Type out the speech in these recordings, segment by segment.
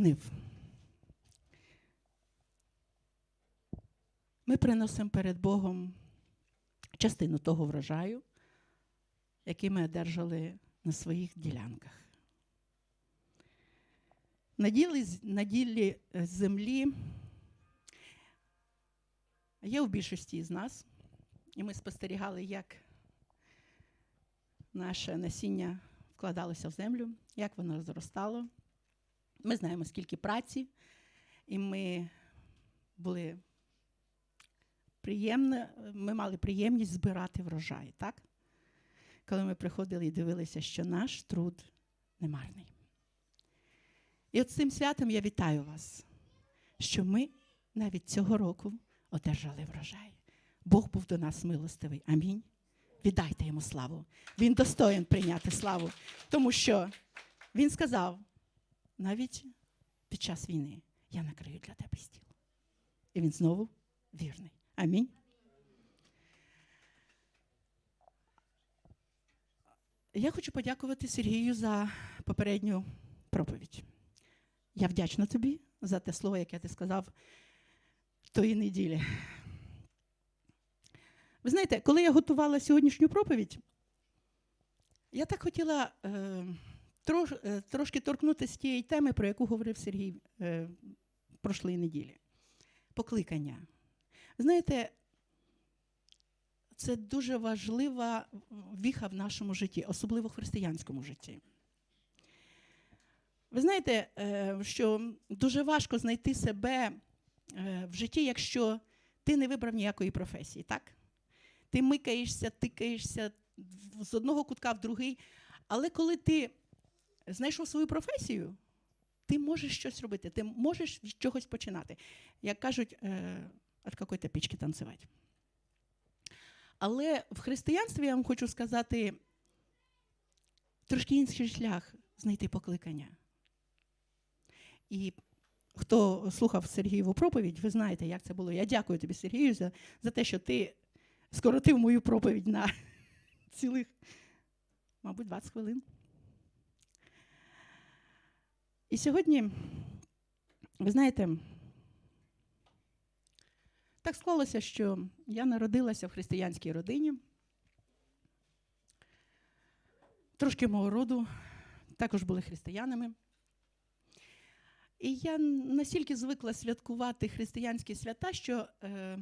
нив. Ми приносимо перед Богом частину того врожаю, який ми одержали на своїх ділянках. На ділі, на ділі землі є у більшості з нас, і ми спостерігали, як наше насіння вкладалося в землю, як воно зростало. Ми знаємо, скільки праці, і ми були приємно, ми мали приємність збирати врожай, так? Коли ми приходили і дивилися, що наш труд немарний. І от цим святом я вітаю вас, що ми навіть цього року одержали врожай. Бог був до нас милостивий. Амінь. Віддайте йому славу. Він достоїн прийняти славу, тому що він сказав, навіть під час війни я накрию для тебе стіл. І він знову вірний. Амінь. Я хочу подякувати Сергію за попередню проповідь. Я вдячна тобі за те слово, яке ти сказав тої неділі. Ви знаєте, коли я готувала сьогоднішню проповідь, я так хотіла е, трош, е, трошки торкнутися тієї теми, про яку говорив Сергій е, прошлої неділі. Покликання. Знаєте, це дуже важлива віха в нашому житті, особливо в християнському житті. Ви знаєте, е, що дуже важко знайти себе е, в житті, якщо ти не вибрав ніякої професії, так? Ти микаєшся, тикаєшся з одного кутка в другий. Але коли ти знайшов свою професію, ти можеш щось робити, ти можеш з чогось починати. Як кажуть, е, від якої-то пічки танцювати. Але в християнстві я вам хочу сказати трошки інший шлях знайти покликання. І хто слухав Сергієву проповідь, ви знаєте, як це було. Я дякую тобі, Сергію, за, за те, що ти скоротив мою проповідь на цілих, мабуть, 20 хвилин. І сьогодні, ви знаєте, так склалося, що я народилася в християнській родині. Трошки мого роду також були християнами. І я настільки звикла святкувати християнські свята, що е,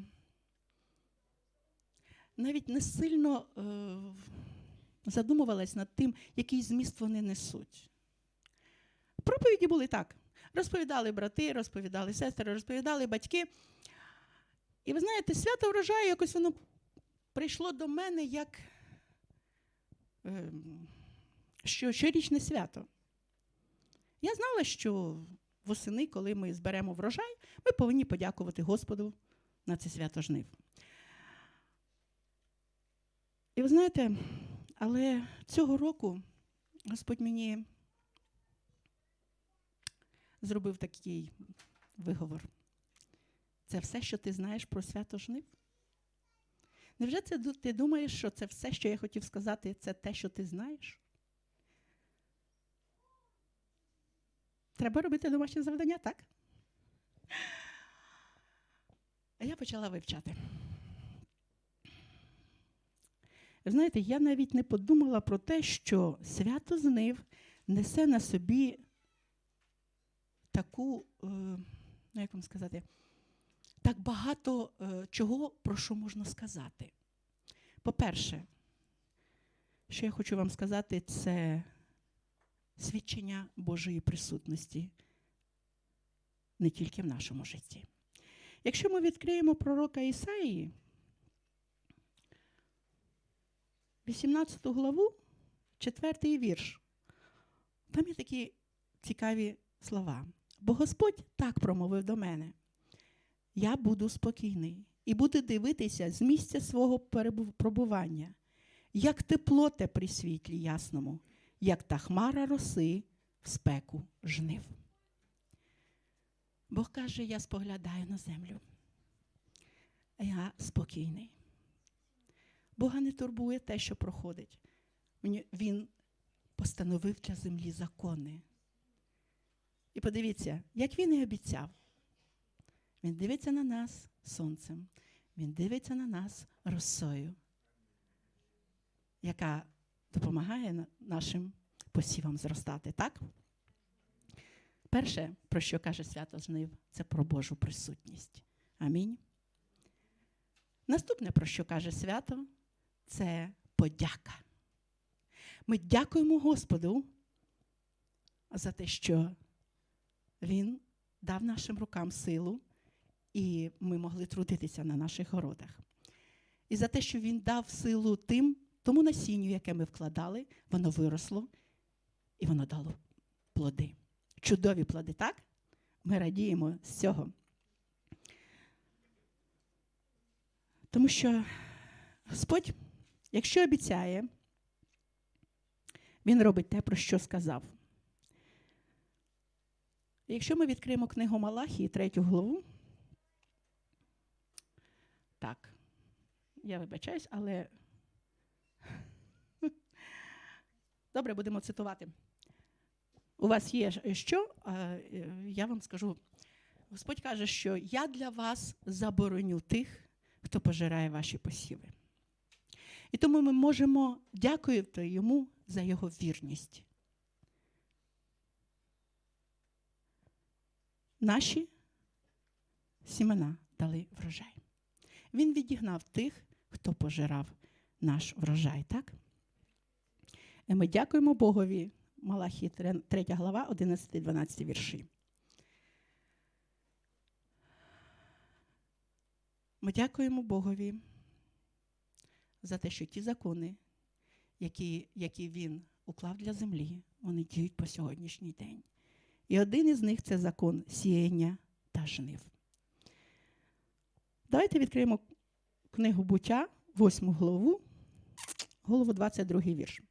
навіть не сильно е, задумувалась над тим, який зміст вони несуть. Проповіді були так. Розповідали брати, розповідали сестри, розповідали батьки. І ви знаєте, свято врожаю якось воно прийшло до мене як е, що, щорічне свято. Я знала, що восени, коли ми зберемо врожай, ми повинні подякувати Господу на це свято жнив. І ви знаєте, але цього року Господь мені зробив такий виговор. Це все, що ти знаєш про свято жнив? Невже це ти думаєш, що це все, що я хотів сказати, це те, що ти знаєш? Треба робити домашнє завдання, так? А я почала вивчати. Знаєте, я навіть не подумала про те, що свято знив несе на собі таку, е, ну як вам сказати, так багато е, чого, про що можна сказати. По-перше, що я хочу вам сказати, це свідчення Божої присутності не тільки в нашому житті. Якщо ми відкриємо пророка Ісаїї, 18 главу, 4 вірш, там є такі цікаві слова. Бо Господь так промовив до мене: Я буду спокійний і буду дивитися з місця свого пробування, як тепло те при світлі ясному, як та хмара роси в спеку жнив. Бог каже, я споглядаю на землю. Я спокійний. Бога не турбує те, що проходить. Він постановив для землі закони. І подивіться, як він і обіцяв. Він дивиться на нас сонцем, він дивиться на нас росою, яка допомагає нашим посівам зростати, так? Перше, про що каже свято жнив, це про Божу присутність. Амінь. Наступне, про що каже свято, це подяка. Ми дякуємо Господу за те, що Він дав нашим рукам силу, і ми могли трудитися на наших городах. І за те, що Він дав силу тим, тому насінню, яке ми вкладали, воно виросло і воно дало плоди. Чудові плоди, так? Ми радіємо з цього. Тому що Господь, якщо обіцяє, Він робить те, про що сказав. Якщо ми відкриємо книгу Малахії, третю главу, так, я вибачаюсь, але добре, будемо цитувати. У вас є що? Е, Я вам скажу. Господь каже, що я для вас забороню тих, хто пожирає ваші посіви. І тому ми можемо дякувати йому за його вірність. Наші сімена дали врожай. Він відігнав тих, хто пожирав наш врожай, так? І ми дякуємо Богові. Малахі 3 глава, 11-12 вірші. Ми дякуємо Богові за те, що ті закони, які, які Він уклав для землі, вони діють по сьогоднішній день. І один із них це закон сіяння та жнив. Давайте відкриємо книгу буття, 8 главу, голову 22 вірш.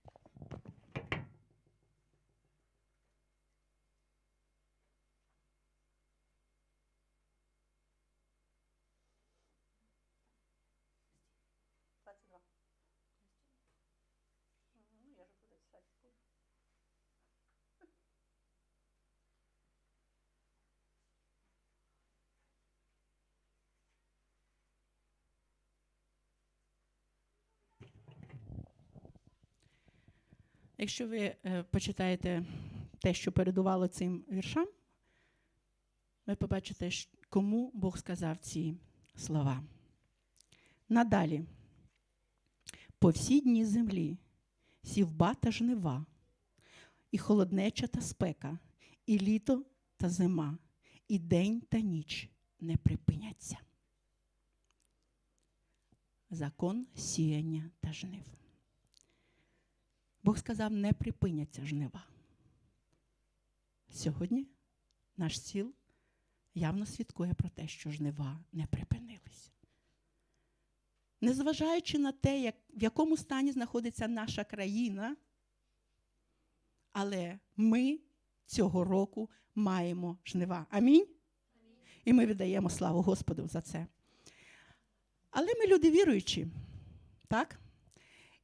Якщо ви е, почитаєте те, що передувало цим віршам, ви побачите, кому Бог сказав ці слова. Надалі. По всі дні землі сівба та жнива, і холоднеча та спека, і літо та зима, і день та ніч не припиняться. Закон сіяння та жнив. Бог сказав, не припиняться жнива. Сьогодні наш сіл явно свідкує про те, що жнива не припинились. Незважаючи на те, як, в якому стані знаходиться наша країна, але ми цього року маємо жнива. Амінь? І ми віддаємо славу Господу за це. Але ми люди віруючі, так?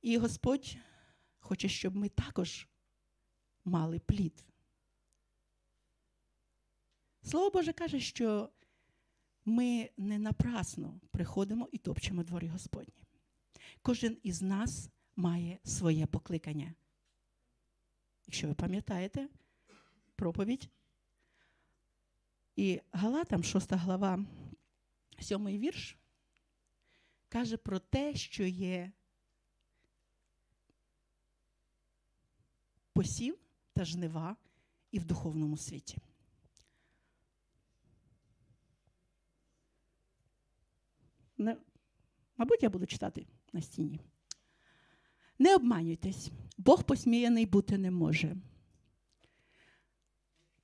І Господь хоче, щоб ми також мали плід. Слово Боже каже, що ми не напрасно приходимо і топчемо дворі Господні. Кожен із нас має своє покликання. Якщо ви пам'ятаєте проповідь. І Галатам, 6 глава, 7 вірш, каже про те, що є посів та жнива і в духовному світі. Не, мабуть, я буду читати на стіні. Не обманюйтесь, Бог посміяний бути не може.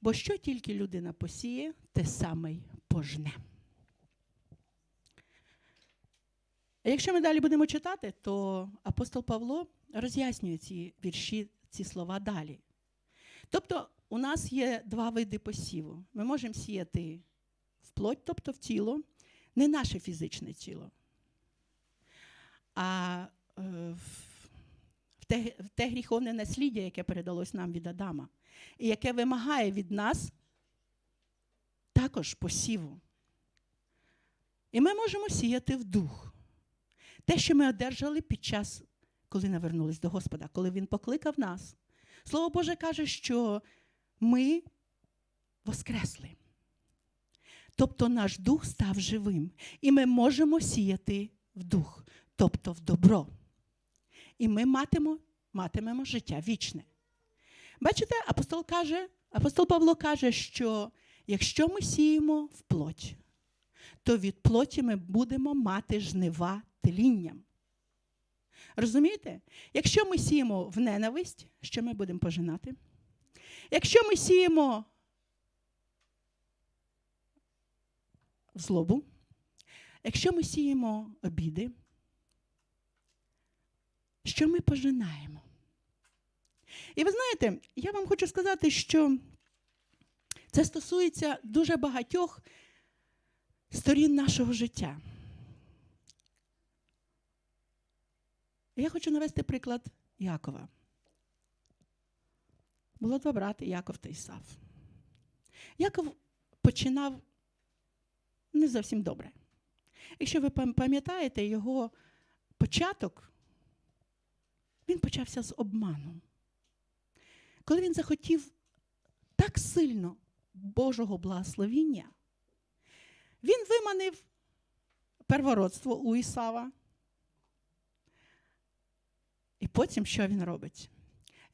Бо що тільки людина посіє, те саме й пожне. А якщо ми далі будемо читати, то апостол Павло роз'яснює ці вірші, ці слова далі. Тобто, у нас є два види посіву. Ми можемо сіяти в плоть, тобто в тіло, не наше фізичне тіло, а е, в, те, в те гріховне насліддя, яке передалось нам від Адама, і яке вимагає від нас також посіву. І ми можемо сіяти в дух. Те, що ми одержали під час, коли навернулись до Господа, коли Він покликав нас. Слово Боже каже, що ми воскресли. Тобто наш дух став живим. І ми можемо сіяти в дух, тобто в добро. І ми матимемо, матимемо життя вічне. Бачите, апостол каже, апостол Павло каже, що якщо ми сіємо в плоть, то від плоті ми будемо мати жнива тлінням. Розумієте? Якщо ми сіємо в ненависть, що ми будемо пожинати? Якщо ми сіємо в злобу, якщо ми сіємо обіди, що ми пожинаємо? І ви знаєте, я вам хочу сказати, що це стосується дуже багатьох сторін нашого життя. Я хочу навести приклад Якова. Було два брати Яков та Ісав. Яков починав не зовсім добре. Якщо ви пам'ятаєте його початок, він почався з обману. Коли він захотів так сильно Божого благословіння, він виманив первородство у Ісава. І потім що він робить?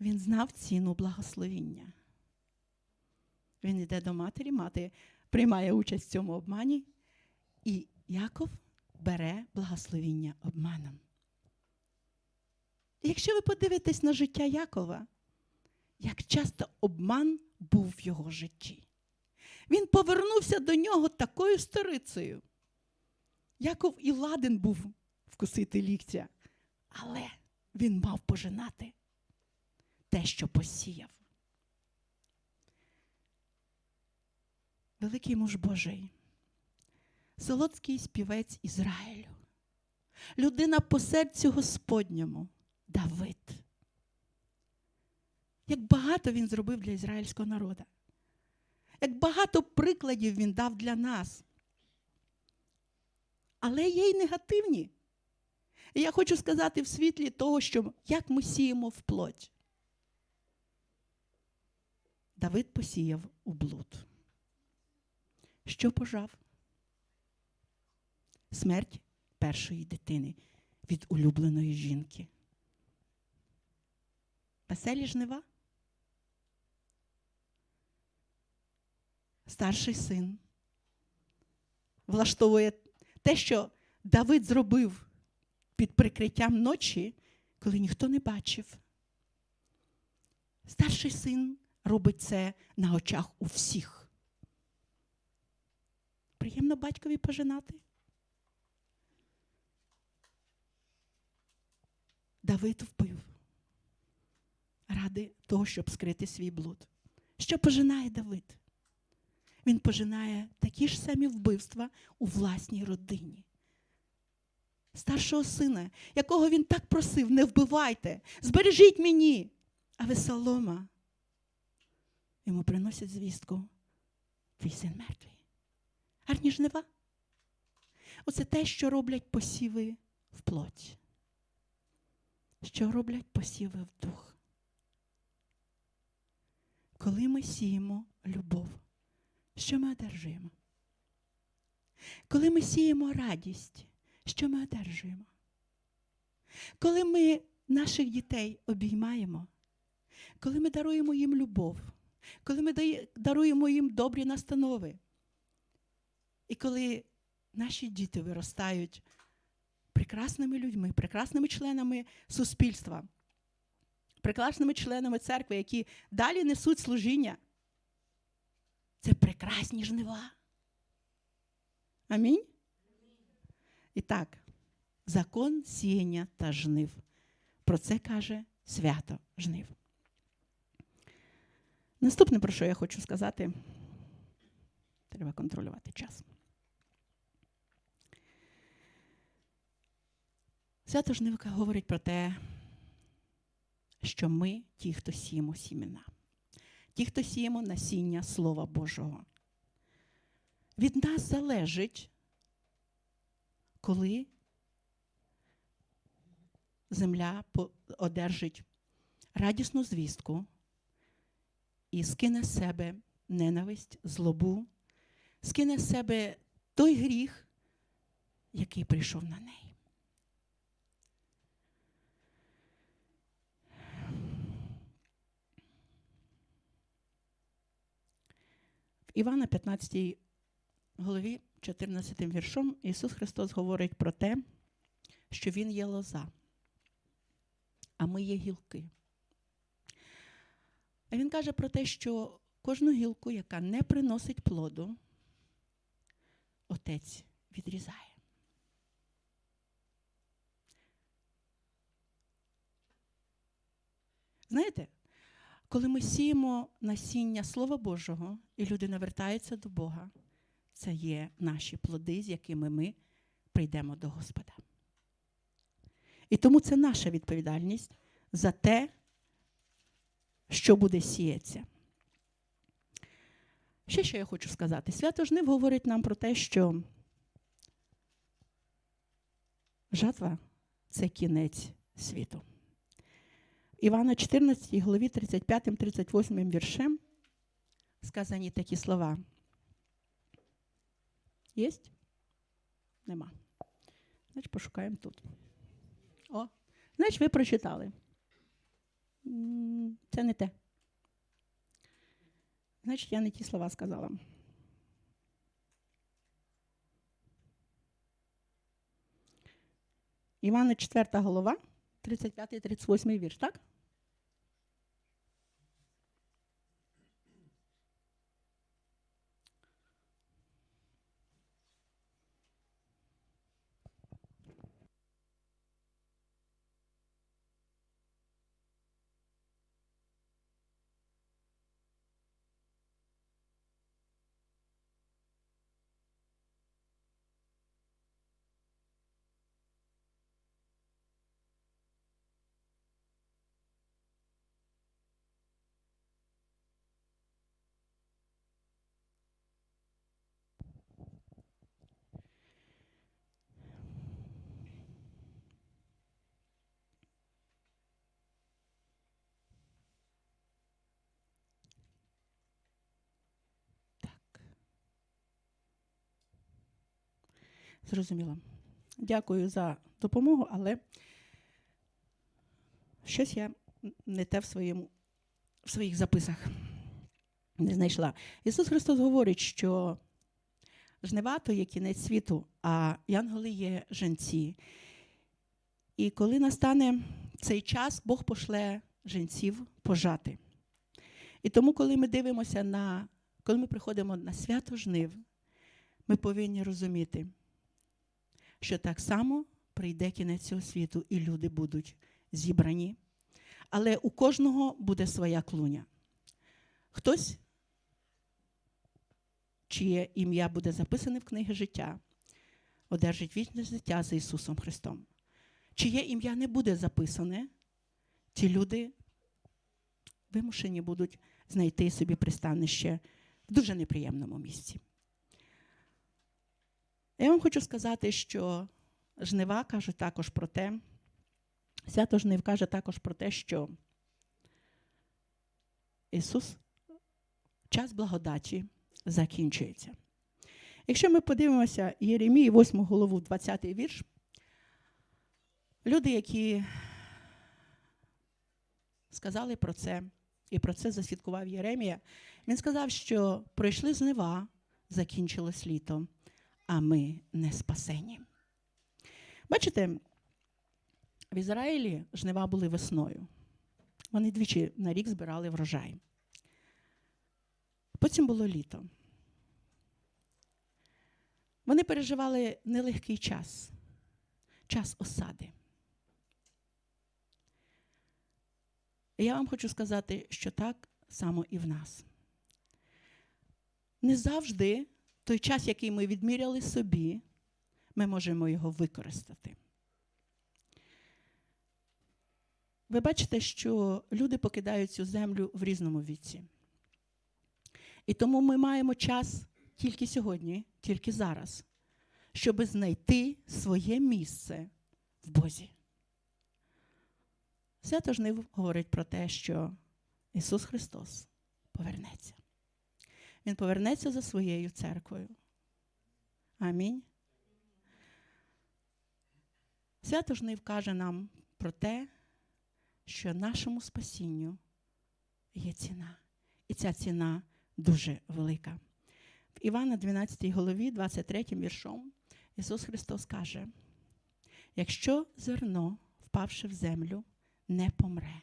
Він знав ціну благословіння. Він йде до матері, мати приймає участь в цьому обмані, і Яков бере благословіння обманом. Якщо ви подивитесь на життя Якова, як часто обман був в його житті. Він повернувся до нього такою старицею. Яков і ладен був вкусити ліктя, але він мав пожинати те, що посіяв. Великий муж Божий, солодкий співець Ізраїлю, людина по серцю Господньому, Давид. Як багато він зробив для ізраїльського народу. Як багато прикладів він дав для нас. Але є й негативні. І я хочу сказати в світлі того, що як ми сіємо в плоть. Давид посіяв у блуд. Що пожав? Смерть першої дитини від улюбленої жінки. Веселі жнива? Старший син влаштовує те, що Давид зробив під прикриттям ночі, коли ніхто не бачив. Старший син робить це на очах у всіх. Приємно батькові пожинати. Давид вбив ради того, щоб скрити свій блуд. Що пожинає Давид? Він пожинає такі ж самі вбивства у власній родині. Старшого сина, якого він так просив, не вбивайте, збережіть мені. А Весолома йому приносять звістку. Твій син мертвий. Гарні жнива. Оце те, що роблять посіви в плоть. Що роблять посіви в дух. Коли ми сіємо любов, що ми одержуємо? Коли ми сіємо радість, що ми одержуємо? Коли ми наших дітей обіймаємо, коли ми даруємо їм любов, коли ми даруємо їм добрі настанови, і коли наші діти виростають прекрасними людьми, прекрасними членами суспільства, прекрасними членами церкви, які далі несуть служіння, це прекрасні жнива. Амінь. І так, закон сіяння та жнив. Про це каже свято жнив. Наступне, про що я хочу сказати, треба контролювати час. Свято жнивка говорить про те, що ми ті, хто сіємо сімена, ті, хто сіємо насіння Слова Божого. від нас залежить, коли земля одержить радісну звістку і скине з себе ненависть, злобу, скине з себе той гріх, який прийшов на неї. В Івана 15 голові 14 віршом Ісус Христос говорить про те, що Він є лоза, а ми є гілки. А Він каже про те, що кожну гілку, яка не приносить плоду, Отець відрізає. Знаєте, коли ми сіємо насіння Слова Божого, і люди навертаються до Бога, це є наші плоди, з якими ми прийдемо до Господа. І тому це наша відповідальність за те, що буде сіятися. Ще що я хочу сказати. Свято Жнив говорить нам про те, що жатва це кінець світу. Івана 14, главі 35-38 віршем сказані такі слова. Єсть? Нема. Значить, пошукаємо тут. О, значить, ви прочитали. Це не те. Значить, я не ті слова сказала. Івана 4 голова, 35-38 вірш, так? Зрозуміло. Дякую за допомогу, але щось я не те в, своєму, в своїх записах не знайшла. Ісус Христос говорить, що жнива то є кінець світу, а янголи є женці. І коли настане цей час, Бог пошле женців пожати. І тому, коли ми дивимося на, коли ми приходимо на свято жнив, ми повинні розуміти, що так само прийде кінець цього світу, і люди будуть зібрані. Але у кожного буде своя клуня. Хтось, чиє ім'я буде записане в книги життя, одержить вічне життя за Ісусом Христом. Чиє ім'я не буде записане, ті люди вимушені будуть знайти собі пристанище в дуже неприємному місці. Я вам хочу сказати, що жнива каже також про те, свято жнив каже також про те, що Ісус, час благодаті закінчується. Якщо ми подивимося Єремії, 8 голову, 20 вірш, люди, які сказали про це, і про це засвідкував Єремія, він сказав, що пройшли жнива, закінчилось літо, а ми не спасені. Бачите, в Ізраїлі жнива були весною. Вони двічі на рік збирали врожай. Потім було літо. Вони переживали нелегкий час, час осади. І я вам хочу сказати, що так само і в нас. Не завжди той час, який ми відміряли собі, ми можемо його використати. Ви бачите, що люди покидають цю землю в різному віці. І тому ми маємо час тільки сьогодні, тільки зараз, щоб знайти своє місце в Бозі. Свято Жнив говорить про те, що Ісус Христос повернеться. Він повернеться за своєю церквою. Амінь. Свято Жнив каже нам про те, що нашому спасінню є ціна. І ця ціна дуже велика. В Івана 12 голові, 23 віршом, Ісус Христос каже: якщо зерно, впавши в землю, не помре,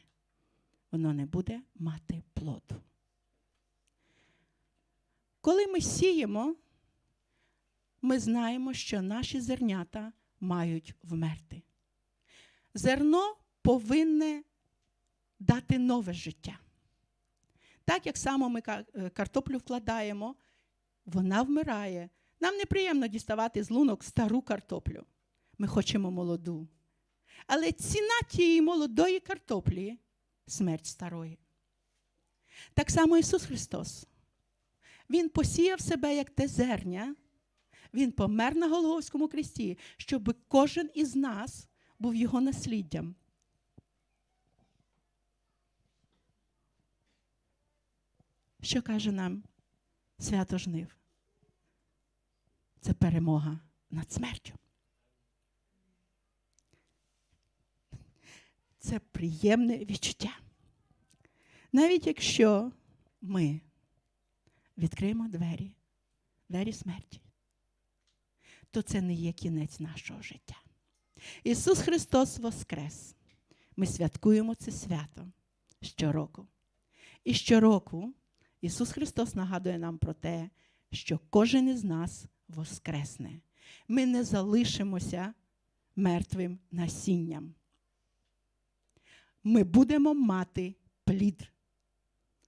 воно не буде мати плоду. Коли ми сіємо, ми знаємо, що наші зернята мають вмерти. Зерно повинне дати нове життя. Так як само ми е, картоплю вкладаємо, вона вмирає. Нам неприємно діставати з лунок стару картоплю. Ми хочемо молоду. Але ціна тієї молодої картоплі смерть старої. Так само Ісус Христос. Він посіяв себе як те зерня, Він помер на Голговському кресті, щоб кожен із нас був його насліддям. Що каже нам свято жнив? Це перемога над смертю. Це приємне відчуття. Навіть якщо ми відкриємо двері, двері смерті, то це не є кінець нашого життя. Ісус Христос Воскрес. Ми святкуємо це свято щороку. І щороку Ісус Христос нагадує нам про те, що кожен із нас воскресне. Ми не залишимося мертвим насінням. Ми будемо мати плід.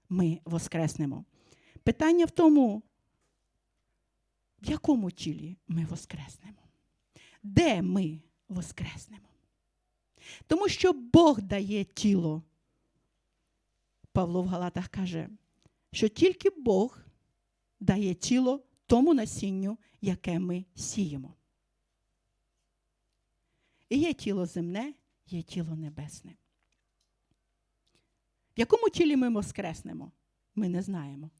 Ми воскреснемо. Питання в тому, в якому тілі ми воскреснемо? Де ми воскреснемо? Тому що Бог дає тіло. Павло в Галатах каже, що тільки Бог дає тіло тому насінню, яке ми сіємо. І є тіло земне, є тіло небесне. В якому тілі ми воскреснемо, ми не знаємо.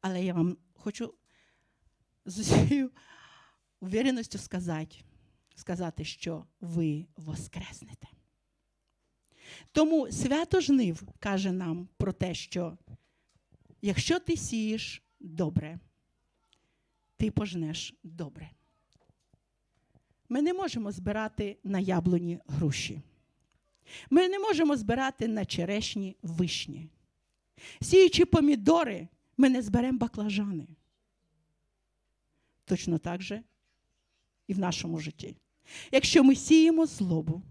Але я вам хочу з усією увереністю сказати, сказати, що ви воскреснете. Тому свято жнив каже нам про те, що якщо ти сієш добре, ти пожнеш добре. Ми не можемо збирати на яблуні груші. Ми не можемо збирати на черешні вишні. Сіючи помідори, ми не зберемо баклажани. Точно так же і в нашому житті. Якщо ми сіємо злобу,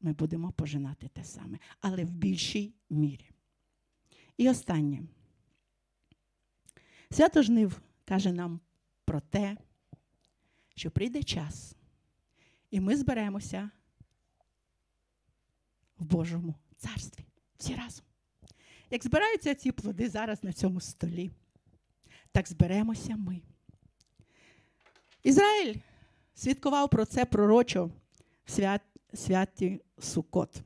ми будемо пожинати те саме, але в більшій мірі. І останнє. Свято Жнив каже нам про те, що прийде час, і ми зберемося в Божому царстві всі разом. Як збираються ці плоди зараз на цьому столі, так зберемося ми. Ізраїль свідкував про це пророчо в свят, святі Сукот.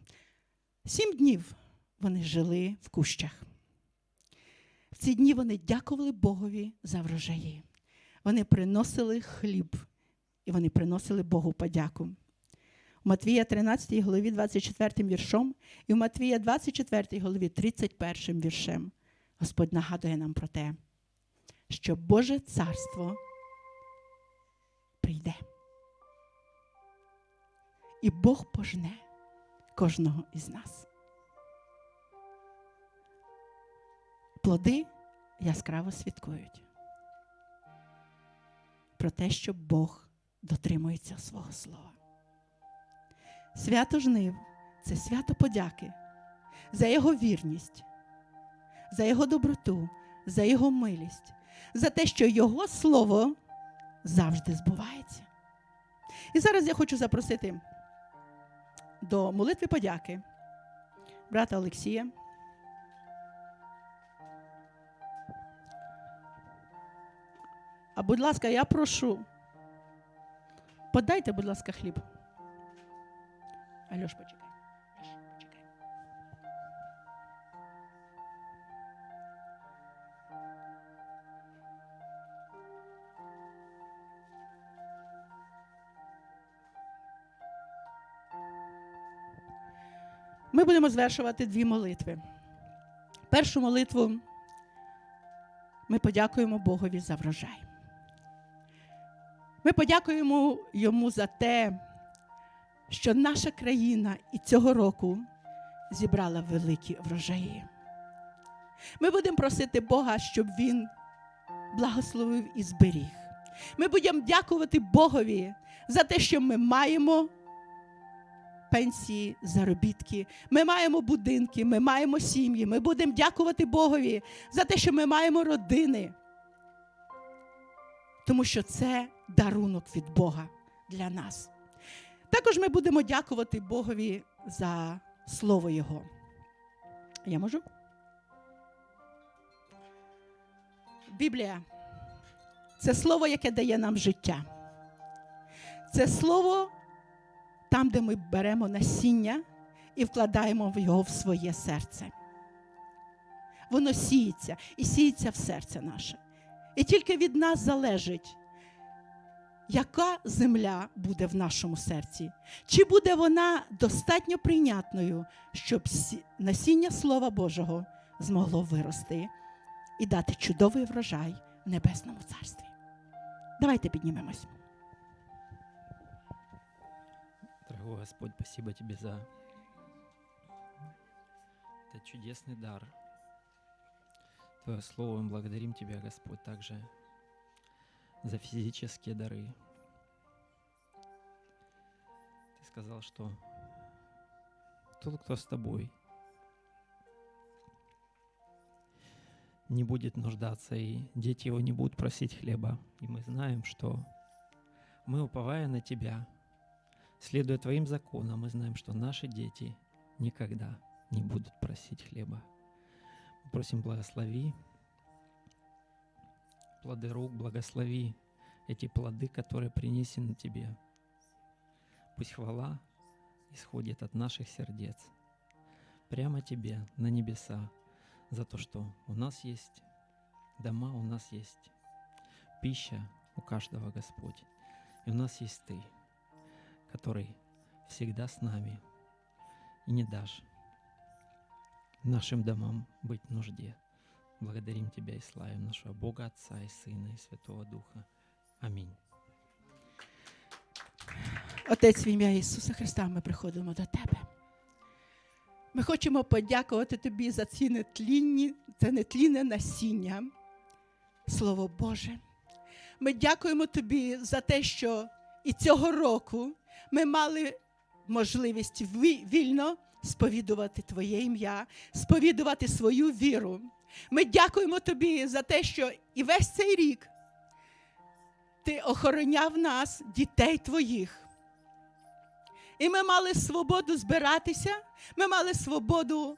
Сім днів вони жили в кущах. В ці дні вони дякували Богові за врожаї. Вони приносили хліб і вони приносили Богу подяку. У Матвія 13 голові 24 віршом і в Матвія 24 голові 31 віршем Господь нагадує нам про те, що Боже царство прийде. І Бог пожне кожного із нас. Плоди яскраво свідкують про те, що Бог дотримується свого слова. Свято жнив це свято подяки за Його вірність, за Його доброту, за Його милість, за те, що Його слово завжди збувається. І зараз я хочу запросити до молитви подяки брата Олексія. А будь ласка, я прошу. Подайте, будь ласка, хліб. Альош, почекай. Альош, почекай. Ми будемо звершувати дві молитви. Першу молитву ми подякуємо Богові за врожай. Ми подякуємо йому за те, що наша країна і цього року зібрала великі врожаї. Ми будемо просити Бога, щоб Він благословив і зберіг. Ми будемо дякувати Богові за те, що ми маємо пенсії, заробітки, ми маємо будинки, ми маємо сім'ї. Ми будемо дякувати Богові за те, що ми маємо родини. Тому що це дарунок від Бога для нас. Також ми будемо дякувати Богові за слово Його. Я можу? Біблія це слово, яке дає нам життя. Це слово там, де ми беремо насіння і вкладаємо його в своє серце. Воно сіється і сіється в серце наше. І тільки від нас залежить, яка земля буде в нашому серці, чи буде вона достатньо прийнятною, щоб сі- насіння Слова Божого змогло вирости і дати чудовий врожай в небесному царстві. Давайте піднімемось. Дорогой Господь, спасибо Тебе за этот чудесный дар. Твое Слово, мы благодарим Тебя, Господь, также за физические дары. Ты сказал, что тот, кто с Тобой, не будет нуждаться, и дети его не будут просить хлеба. И мы знаем, что мы, уповая на Тебя, Следуя Твоим законам, мы знаем, что наши дети никогда не будут просить хлеба. Мы просим, благослови плоды рук, благослови эти плоды, которые принесены Тебе. Пусть хвала исходит от наших сердец. Прямо Тебе, на небеса, за то, что у нас есть дома, у нас есть пища у каждого, Господь. И у нас есть Ты – который всегда с нами, и не дашь нашим домам быть в нужде. Благодарим Тебя и славим нашего Бога Отца и Сына и Святого Духа. Аминь. Отець в ім'я Ісуса Христа, ми приходимо до Тебе. Ми хочемо подякувати Тобі за ці нетлінні, це нетлінне насіння, Слово Боже. Ми дякуємо Тобі за те, що і цього року ми мали можливість вільно сповідувати Твоє ім'я, сповідувати свою віру. Ми дякуємо Тобі за те, що і весь цей рік Ти охороняв нас, дітей Твоїх. І ми мали свободу збиратися, ми мали свободу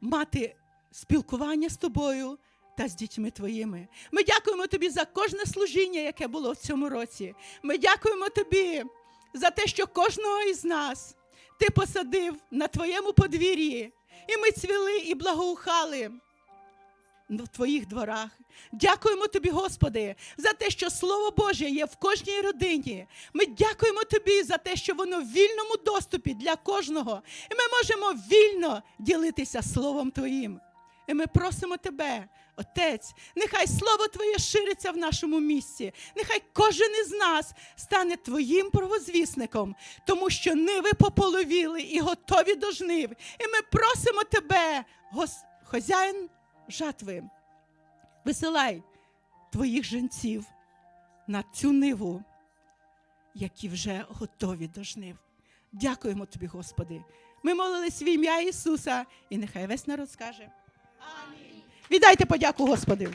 мати спілкування з тобою та з дітьми твоїми. Ми дякуємо тобі за кожне служіння, яке було в цьому році. Ми дякуємо тобі за те, що кожного із нас ти посадив на твоєму подвір'ї, і ми цвіли і благоухали в твоїх дворах. Дякуємо тобі, Господи, за те, що Слово Боже є в кожній родині. Ми дякуємо тобі за те, що воно в вільному доступі для кожного. І ми можемо вільно ділитися Словом Твоїм. І ми просимо тебе, Отець, нехай Слово Твоє шириться в нашому місці, нехай кожен із нас стане Твоїм провозвісником, тому що ниви пополовіли і готові до жнив. І ми просимо тебе, гос... жатви, висилай твоїх жінців на цю ниву, які вже готові до жнив. Дякуємо тобі, Господи. Ми молились в ім'я Ісуса, і нехай весь народ скаже. Амінь. Віддайте подяку Господу.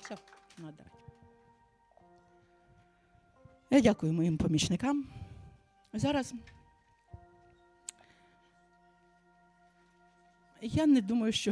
Все, ну, давай. Я дякую моїм помічникам. Зараз я не думаю, що